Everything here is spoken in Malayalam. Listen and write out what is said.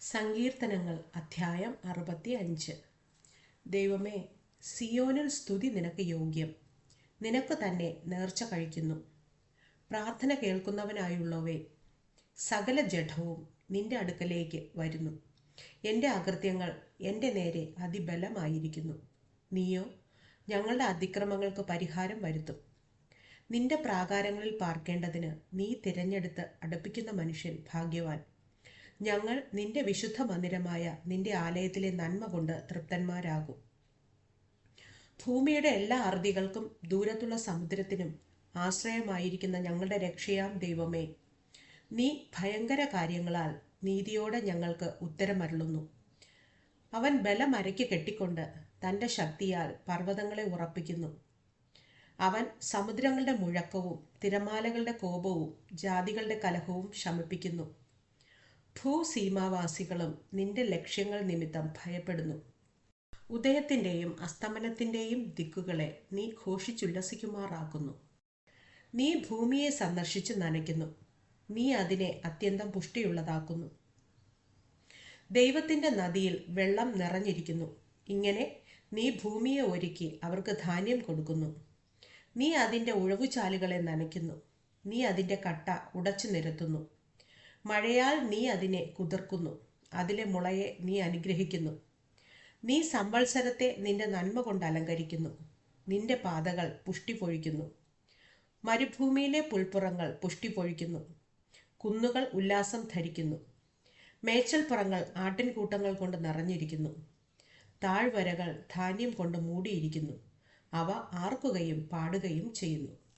സങ്കീർത്തനങ്ങൾ അധ്യായം അറുപത്തി അഞ്ച് ദൈവമേ സിയോനിൽ സ്തുതി നിനക്ക് യോഗ്യം. നിനക്ക് തന്നെ നേർച്ച കഴിക്കുന്നു. പ്രാർത്ഥന കേൾക്കുന്നവനായുള്ളവേ സകല ജഡവും നിന്റെ അടുക്കലേക്ക് വരുന്നു. എന്റെ അകൃത്യങ്ങൾ എന്റെ നേരെ അതിബലമായിരിക്കുന്നു. നീയോ ഞങ്ങളുടെ അതിക്രമങ്ങൾക്ക് പരിഹാരം വരുത്തും. നിന്റെ പ്രാകാരങ്ങളിൽ പാർക്കേണ്ടതിന് നീ തിരഞ്ഞെടുത്ത് അടുപ്പിക്കുന്ന മനുഷ്യൻ ഭാഗ്യവാൻ. ഞങ്ങൾ നിന്റെ വിശുദ്ധ മന്ദിരമായ നിന്റെ ആലയത്തിലെ നന്മ കൊണ്ട് തൃപ്തന്മാരാകും. ഭൂമിയുടെ എല്ലാ അറുതികൾക്കും ദൂരത്തുള്ള സമുദ്രത്തിനും ആശ്രയമായിരിക്കുന്ന ഞങ്ങളുടെ രക്ഷയാം ദൈവമേ. നീ ഭയങ്കര കാര്യങ്ങളാൽ നീതിയോടെ ഞങ്ങൾക്ക് ഉത്തരമരുളുന്നു. അവൻ ബലമരക്കി കെട്ടിക്കൊണ്ട് തന്റെ ശക്തിയാൽ പർവതങ്ങളെ ഉറപ്പിക്കുന്നു. അവൻ സമുദ്രങ്ങളുടെ മുഴക്കവും തിരമാലകളുടെ കോപവും ജാതികളുടെ കലഹവും ശമിപ്പിക്കുന്നു. ഭൂസീമാവാസികളും നിന്റെ ലക്ഷ്യങ്ങൾ നിമിത്തം ഭയപ്പെടുന്നു. ഉദയത്തിന്റെയും അസ്തമനത്തിന്റെയും ദിക്കുകളെ നീ ഘോഷിച്ചുല്ലസിക്കുമാറാക്കുന്നു. നീ ഭൂമിയെ സന്ദർശിച്ച് നനയ്ക്കുന്നു. നീ അതിനെ അത്യന്തം പുഷ്ടിയുള്ളതാക്കുന്നു. ദൈവത്തിന്റെ നദിയിൽ വെള്ളം നിറഞ്ഞിരിക്കുന്നു. ഇങ്ങനെ നീ ഭൂമിയെ ഒരുക്കി അവർക്ക് ധാന്യം കൊടുക്കുന്നു. നീ അതിന്റെ ഉഴവുചാലുകളെ നനയ്ക്കുന്നു. നീ അതിന്റെ കട്ട ഉടച്ചു നിരത്തുന്നു മഴയാൽ നീ അതിനെ കുതിർക്കുന്നു. അതിലെ മുളയെ നീ അനുഗ്രഹിക്കുന്നു. നീ സംവത്സരത്തെ നിന്റെ നന്മ കൊണ്ട് അലങ്കരിക്കുന്നു. നിന്റെ പാതകൾ പുഷ്ടി പൊഴിക്കുന്നു മരുഭൂമിയിലെ പുൽപ്പുറങ്ങൾ പുഷ്ടി പൊഴിക്കുന്നു കുന്നുകൾ ഉല്ലാസം ധരിക്കുന്നു. മേച്ചൽപ്പുറങ്ങൾ ആട്ടിൻകൂട്ടങ്ങൾ കൊണ്ട് നിറഞ്ഞിരിക്കുന്നു. താഴ്വരകൾ ധാന്യം കൊണ്ട് മൂടിയിരിക്കുന്നു. അവ ആർക്കുകയും പാടുകയും ചെയ്യുന്നു.